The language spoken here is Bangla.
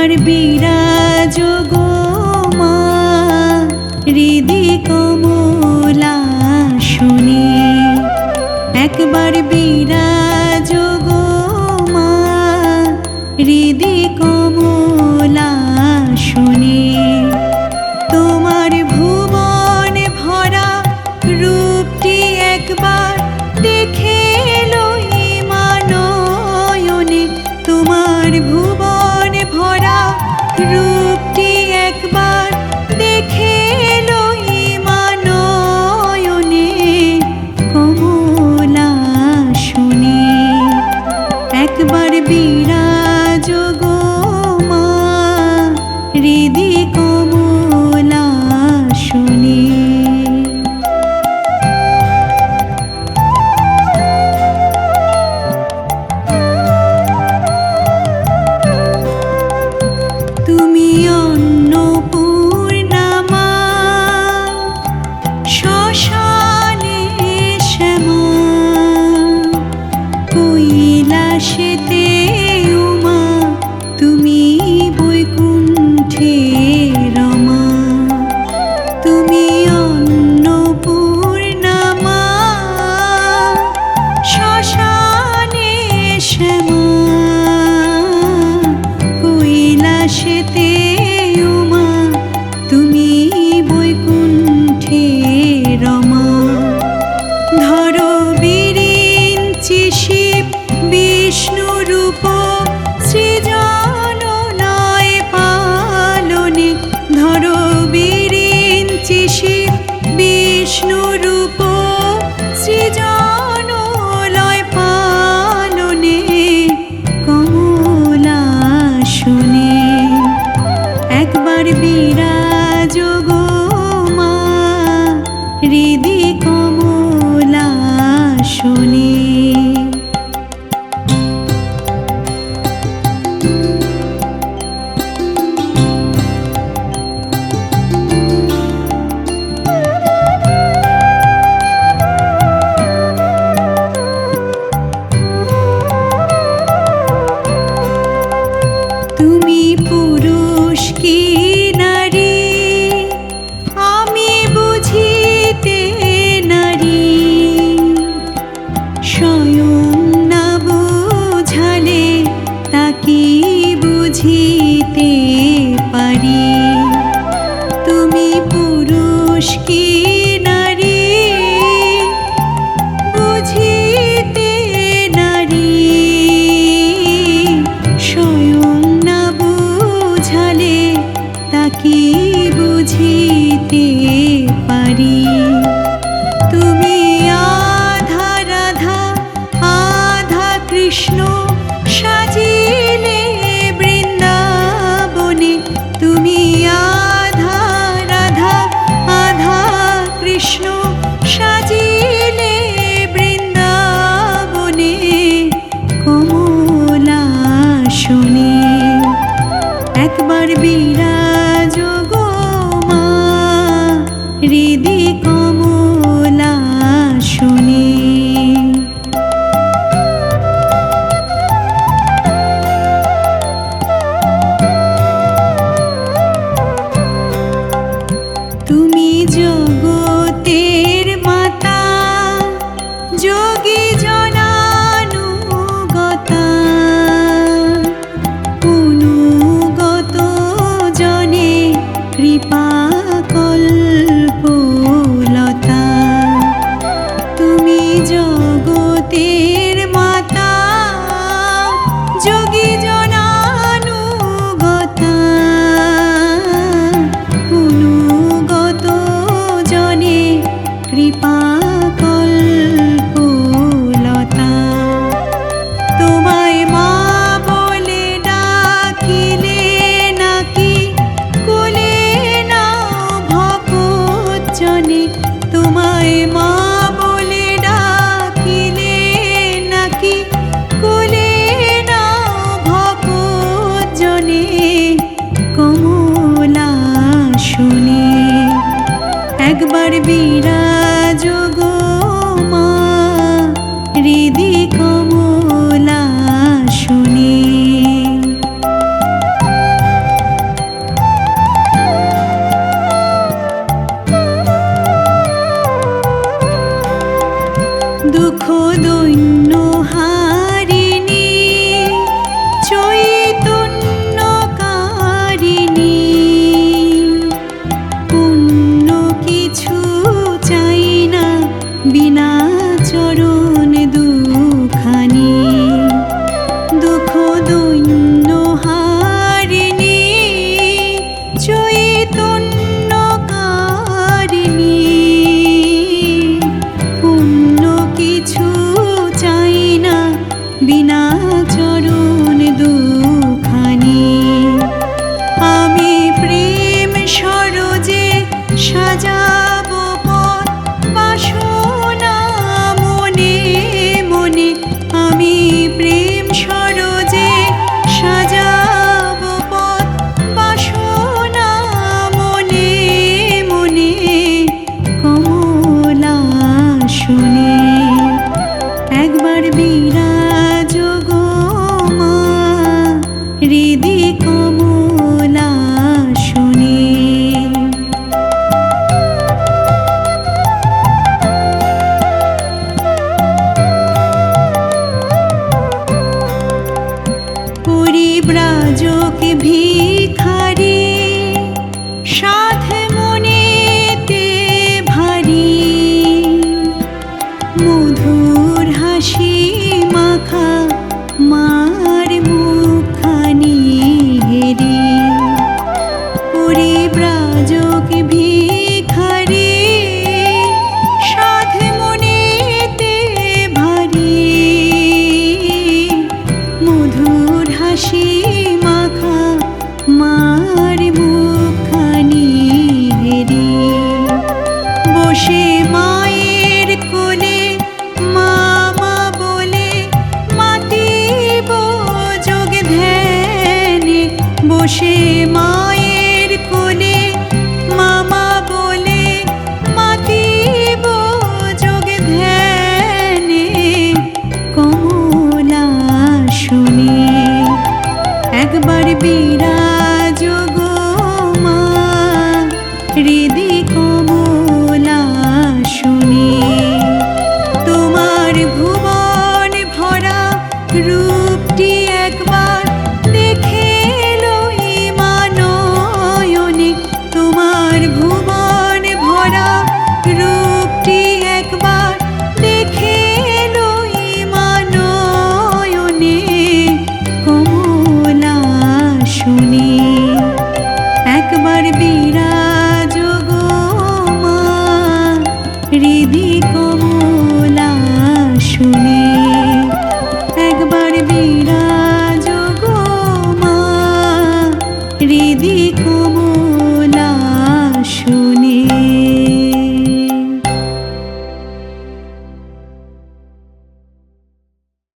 তোমার বিরাজ গো মা কমলা শুনি। একবার বিরাজ গো মা কমলা শুনি। তোমার ভুবন ভরা রূপটি একবার দেখে লই মানয়নে। তোমার ভুবন ভরা রূপটি একবার দেখে শুনে। একবার বিরাজ গো মা হৃদিকা বিষ্ণুরূপ be 一把。তোমায় মা বলে নাকি? না কমলা শুনে। একবার বিরা দুঃখ দৈন্য চরণ দুখানি হৃদি কমলা ब्राजों के भी